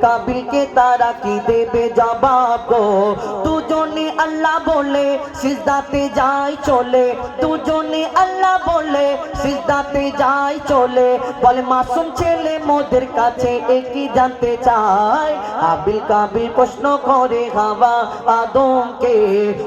কাবিলকে তারা কি দেবে জবাব গো? দুজনে আল্লাহ বলে, সিজদাতে যাই চলে। দুজনে আল্লাহ বলে, সিজদাতে যাই চলে। বলে, মাসুম ছেলে মোদের কাছে একই জানতে চায়। হাবিল কাবিল প্রশ্ন করে, হাওয়া আদমকে,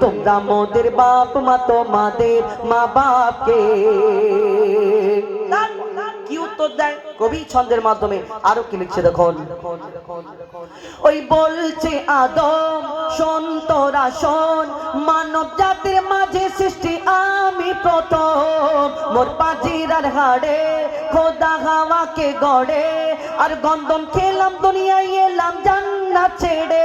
তোমরা মোদের বাপ মা তোমাদের মা বাপকে দেয় কবি ছন্দের মাধ্যমে। আরও কি লিখছে দেখুন? ওই বলছে আদম মানব জাতির মাঝে সৃষ্টি আমি প্রথম। মোর পাজিরার হাড়ে খোদা হাওয়াকে গড়ে। আর গন্ধম খেলাম, দুনিয়ায় এলাম জান্নাত ছেড়ে।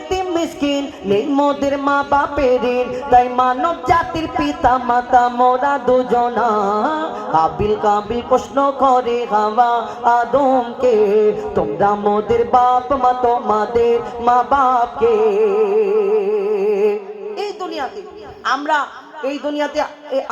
মিসকিন, নেই মোদের মা বাপের তাই মানব জাতির পিতা, মাতা, মোরা দুজনা। কাবিল কাবিল প্রশ্ন করে হাওয়া আদমকে, তোমরা মোদের বাপ, মা তোমাদের মা বাপকে। এই দুনিয়াতে আমরা, এই দুনিয়াতে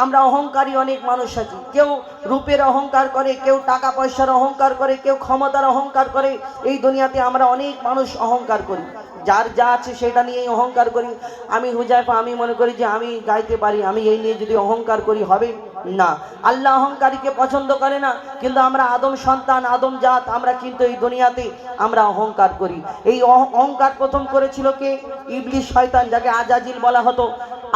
আমরা অহংকারী অনেক মানুষ আছি। কেউ রূপের অহংকার করে, কেউ টাকা পয়সার অহংকার করে, কেউ ক্ষমতার অহংকার করে। এই দুনিয়াতে আমরা অনেক মানুষ অহংকার করি। যার যা আছে সেটা নিয়েই অহংকার করি। আমি হুজাইফা, আমি মনে করি যে আমি গাইতে পারি, আমি এই নিয়ে যদি অহংকার করি হবে না। আল্লাহ অহংকারীকে পছন্দ করে না, কিন্তু আমরা আদম সন্তান, আদম জাত, আমরা কিন্তু এই দুনিয়াতে আমরা অহংকার করি। এই অহংকার প্রথম করেছিল কে? ইবলিশ শয়তান, যাকে আজাজিল বলা হতো।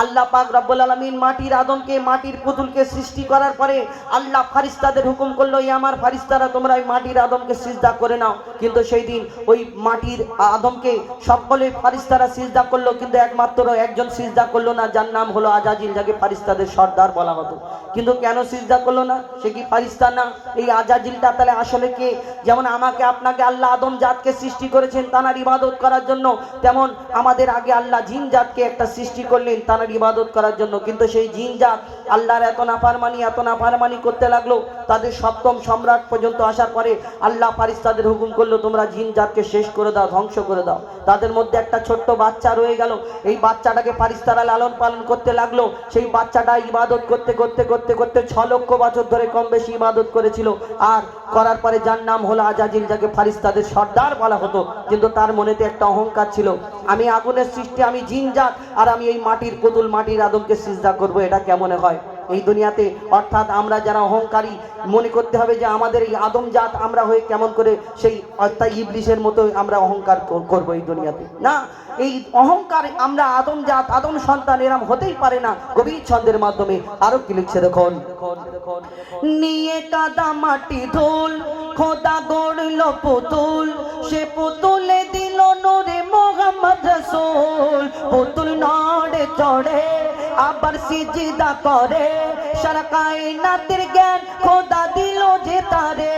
আল্লাহ পাক রব্বুল আলমিন মাটির আদমকে, মাটির পুতুলকে সৃষ্টি করার পরে আল্লাহ ফারিস্তাদের হুকুম করল, এই আমার ফারিস্তারা তোমরা ওই মাটির আদমকে সিজদা করে নাও। কিন্তু সেই দিন ওই মাটির আদমকে সকলে ফারিস্তারা সিজদা করল, কিন্তু একমাত্র একজন সিজদা করল না, যার নাম হলো আজাজিল, যাকে ফারিস্তাদের সর্দার বলা হতো। কিন্তু কেন সিজদা করল না? সে কি ফারিস্তা না? এই আজাজিলটা তাহলে আসলে কে? যেমন আমাকে, আপনাকে আল্লাহ আদম জাতকে সৃষ্টি করেছেন, তানার ইবাদত করার জন্য, তেমন আমাদের আগে আল্লাহ জিন জাতকে একটা সৃষ্টি করলেন তানার ইবাদত করার জন্য। কিন্তু সেই জিন জাত আল্লাহর এত নাফারমানি এত নাফারমানি করতে লাগল, তাদের সপ্তম সম্রাট পর্যন্ত আসার পরে আল্লাহ ফারিস্তাদের হুকুম করল, তোমরা জিন জাতকে শেষ করে দাও, ধ্বংস করে দাও। তাদের মধ্যে একটা ছোট্ট বাচ্চা রয়ে গেল। এই বাচ্চাটাকে ফারিস্তারা লালন পালন করতে লাগল। সেই বাচ্চাটা ইবাদত করতে করতে করতে করতে ছ লক্ষ বছর ধরে কম বেশি ইবাদত করেছিল। আর করার পরে যার নাম হলো আজাজিল, যাকে ফারিস্তাদের সর্দার বলা হতো, কিন্তু তার মনেতে একটা অহংকার ছিল। আমি আগুনের সৃষ্টি, আমি জিনজাত আর আমি এই মাটির পুতুল মাটির আদমকে সিজদা করব, এটা কেমনে হয়? এই দুনিয়াতে। অর্থাৎ আমরা যারা অহংকারী, মনে করতে হবে যে আমাদের এই আদম জাত আমরা হয়ে কেমন করে সেই অর্থাৎ ইবলিশের মতো আমরা অহংকার কর- করব এই দুনিয়াতে। না, এই অহংকার আমরা আদম জাত আদম সন্তান এরাম হতেই পারে না গভীর ছন্দের মাধ্যমে। আরও কি লিখছে দেখুন? নিয়ে কাদা মাটি ধুল, খোদা গড়ল পুতুল, সে পুতুলে দিল নোরে মোহাম্মদ রসুল। পুতুল নড়ে চড়ে আবার সিজিদা করে। সরকাই না জ্ঞান খোদা দিল যে তারে।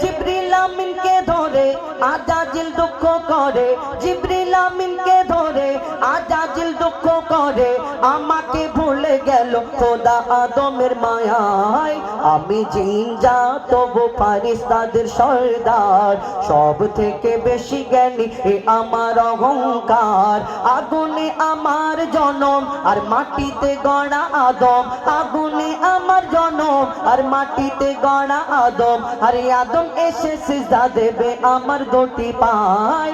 জিব্রিল আমিনকে ধরে আজাজিল দুঃখ করে, জিব্রিল আমিনকে ধরে, আজাজিল দুঃখ করে, আমাকে ভুলে গেল খোদা আদমের মায়ায়। আমি জিন যা, তবু পারিস তাদের সর্দার, সব থেকে বেশি জ্ঞানী এ আমার অহংকার। আগুনে আমার জনম, আর মাটিতে গড়া আদম। আগুনে আমার জনম, আর মাটিতে গড়া আদম। আরে আদম এসে সিজা দেবে আমার দুটি পায়।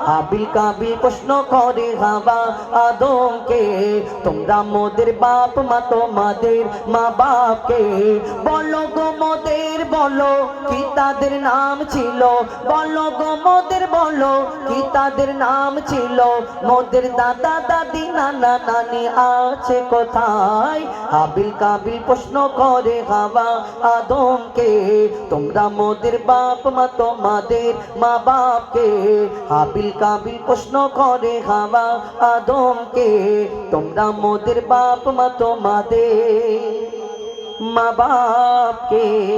আবিল কাবিল প্রশ্ন করে হাওয়া আদমকে তোমরা মোদের বাপ মা তোমাদের মা বাপকে বলো গো মোদের, বলো কি তাদের নাম ছিল? বলো গো মোদের, বলো কি তাদের নাম ছিল? মোদের দাদা, দাদি, নানা, নানি আছে কোথায়? আবিল কাবিল প্রশ্ন করে হাওয়া আদমকে তোমরা মোদের বাপ মা তোমাদের মা বাপকে হাবিল কাবিল প্রশ্ন করে হাওয়া আদমকে তোমরা মোদের বাপ মা তোমাদের মা বাপকে